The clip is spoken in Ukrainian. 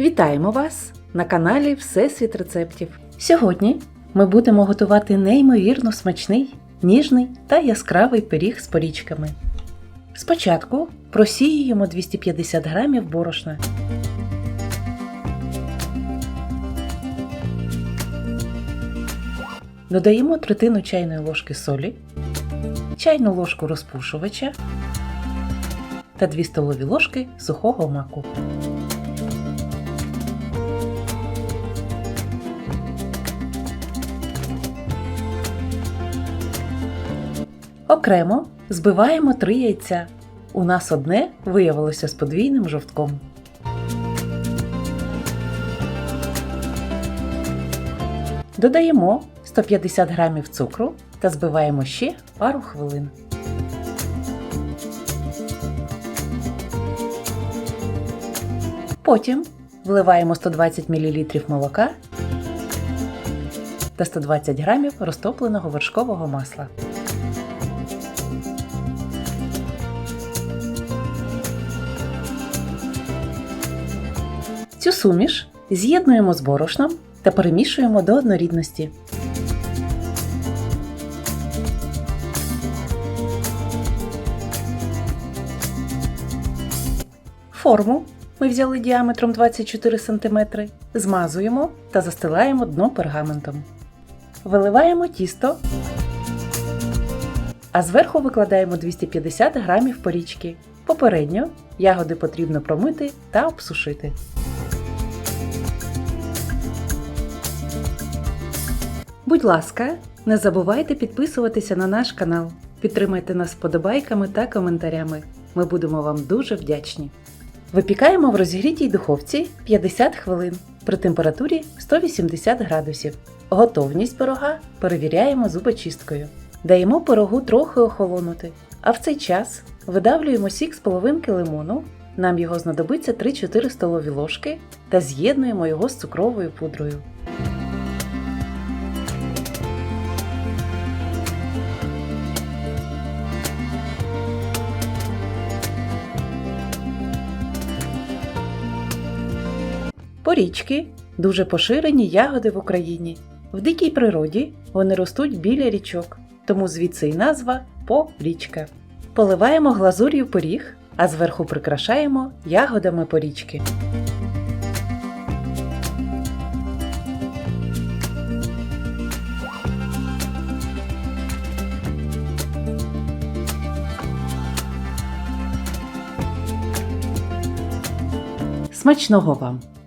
Вітаємо вас на каналі Всесвіт рецептів. Сьогодні ми будемо готувати неймовірно смачний, ніжний та яскравий пиріг з порічками. Спочатку просіюємо 250 г борошна. Додаємо третину чайної ложки солі, чайну ложку розпушувача та 2 столові ложки сухого маку. Окремо збиваємо 3 яйця. У нас одне виявилося з подвійним жовтком. Додаємо 150 г цукру та збиваємо ще пару хвилин. Потім вливаємо 120 мл молока та 120 г розтопленого вершкового масла. Цю суміш з'єднуємо з борошном та перемішуємо до однорідності. Форму ми взяли діаметром 24 см, змазуємо та застилаємо дно пергаментом. Виливаємо тісто, а зверху викладаємо 250 г порічки. Попередньо ягоди потрібно промити та обсушити. Будь ласка, не забувайте підписуватися на наш канал. Підтримайте нас вподобайками та коментарями. Ми будемо вам дуже вдячні. Випікаємо в розігрітій духовці 50 хвилин при температурі 180 градусів. Готовність пирога перевіряємо зубочисткою. Даємо пирогу трохи охолонути, а в цей час видавлюємо сік з половинки лимону. Нам його знадобиться 3-4 столові ложки та з'єднуємо його з цукровою пудрою. Порічки дуже поширені ягоди в Україні. В дикій природі вони ростуть біля річок, тому звідси й назва порічка. Поливаємо глазур'ю пиріг, а зверху прикрашаємо ягодами порічки. Смачного вам!